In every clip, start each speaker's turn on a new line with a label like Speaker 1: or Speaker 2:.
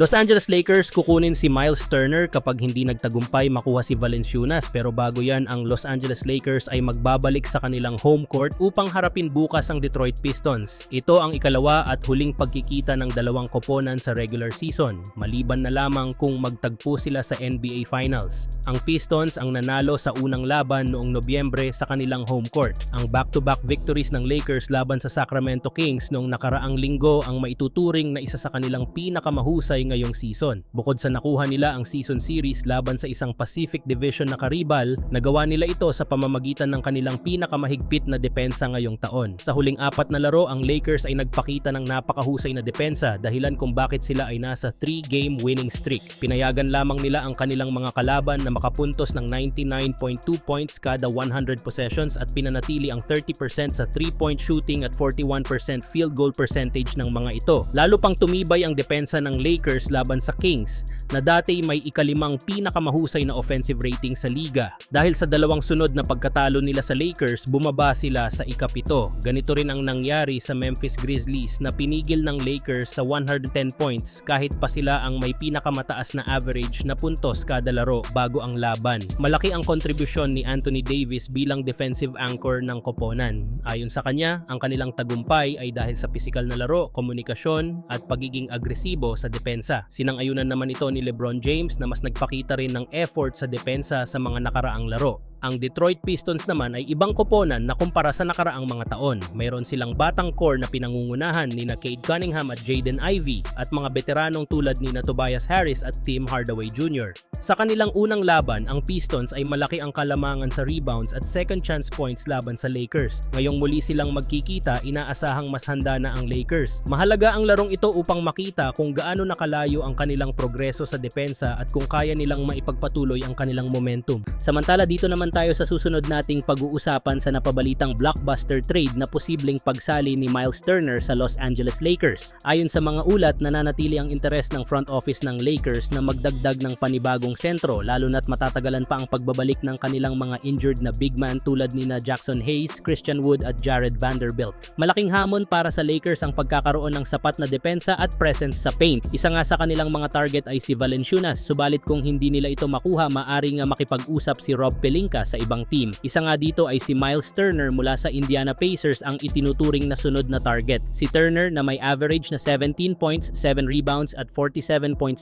Speaker 1: Los Angeles Lakers kukunin si Miles Turner kapag hindi nagtagumpay makuha si Valenciunas pero bago yan ang Los Angeles Lakers ay magbabalik sa kanilang home court upang harapin bukas ang Detroit Pistons. Ito ang ikalawa at huling pagkikita ng dalawang koponan sa regular season, maliban na lamang kung magtagpo sila sa NBA Finals. Ang Pistons ang nanalo sa unang laban noong Nobyembre sa kanilang home court. Ang back-to-back victories ng Lakers laban sa Sacramento Kings noong nakaraang linggo ang maituturing na isa sa kanilang pinakamahusay ngayong season. Bukod sa nakuha nila ang season series laban sa isang Pacific Division na karibal, nagawa nila ito sa pamamagitan ng kanilang pinakamahigpit na depensa ngayong taon. Sa huling apat na laro, ang Lakers ay nagpakita ng napakahusay na depensa dahilan kung bakit sila ay nasa 3-game winning streak. Pinayagan lamang nila ang kanilang mga kalaban na makapuntos ng 99.2 points kada 100 possessions at pinanatili ang 30% sa 3-point shooting at 41% field goal percentage ng mga ito. Lalo pang tumibay ang depensa ng Lakers laban sa Kings na dati may ikalimang pinakamahusay na offensive rating sa liga. Dahil sa dalawang sunod na pagkatalo nila sa Lakers, bumaba sila sa ikapito. Ganito rin ang nangyari sa Memphis Grizzlies na pinigil ng Lakers sa 110 points kahit pa sila ang may pinakamataas na average na puntos kada laro bago ang laban. Malaki ang kontribusyon ni Anthony Davis bilang defensive anchor ng koponan. Ayon sa kanya, ang kanilang tagumpay ay dahil sa pisikal na laro, komunikasyon at pagiging agresibo sa depensa. Sinang-ayunan naman ito ni LeBron James na mas nagpakita rin ng effort sa depensa sa mga nakaraang laro. Ang Detroit Pistons naman ay ibang koponan na kumpara sa nakaraang mga taon. Mayroon silang batang core na pinangungunahan ni na Cade Cunningham at Jaden Ivey at mga veteranong tulad ni na Tobias Harris at Tim Hardaway Jr. Sa kanilang unang laban, ang Pistons ay malaki ang kalamangan sa rebounds at second chance points laban sa Lakers. Ngayong muli silang magkikita, inaasahang mas handa na ang Lakers. Mahalaga ang larong ito upang makita kung gaano nakalayo ang kanilang progreso sa depensa at kung kaya nilang maipagpatuloy ang kanilang momentum. Samantala dito naman tayo sa susunod nating pag-uusapan sa napabalitang blockbuster trade na posibleng pagsali ni Miles Turner sa Los Angeles Lakers. Ayon sa mga ulat, nananatili ang interes ng front office ng Lakers na magdagdag ng panibagong sentro lalo na't matatagalan pa ang pagbabalik ng kanilang mga injured na big man tulad ni na Jackson Hayes, Christian Wood at Jared Vanderbilt. Malaking hamon para sa Lakers ang pagkakaroon ng sapat na depensa at presence sa paint. Isa nga sa kanilang mga target ay si Valenciunas, subalit kung hindi nila ito makuha, maaring makipag-usap si Rob Pelinka sa ibang team. Isa nga dito ay si Miles Turner mula sa Indiana Pacers ang itinuturing na sunod na target. Si Turner na may average na 17 points, 7 rebounds at 47.6%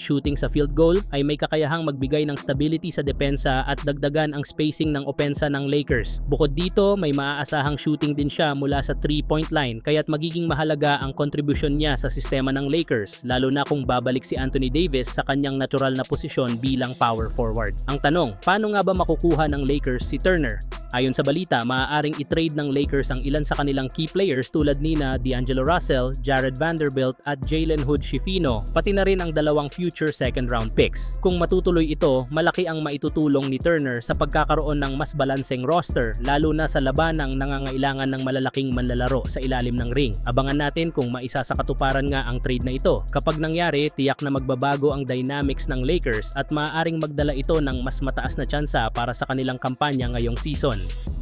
Speaker 1: shooting sa field goal ay may kakayahang magbigay ng stability sa depensa at dagdagan ang spacing ng opensa ng Lakers. Bukod dito, may maaasahang shooting din siya mula sa 3-point line kaya't magiging mahalaga ang kontribusyon niya sa sistema ng Lakers lalo na kung babalik si Anthony Davis sa kanyang natural na posisyon bilang power forward. Ang tanong, paano nga ba makukuha ng Lakers si Turner? Ayon sa balita, maaaring i-trade ng Lakers ang ilan sa kanilang key players tulad ni na D'Angelo Russell, Jared Vanderbilt at Jalen Hood Schifino, pati na rin ang dalawang future second round picks. Kung matutuloy ito, malaki ang maitutulong ni Turner sa pagkakaroon ng mas balanseng roster lalo na sa labanang nangangailangan ng malalaking manlalaro sa ilalim ng ring. Abangan natin kung maisa sa katuparan nga ang trade na ito. Kapag nangyari, tiyak na magbabago ang dynamics ng Lakers at maaaring magdala ito ng mas mataas na tsansa para sa kanilang kampanya ngayong season. Peace.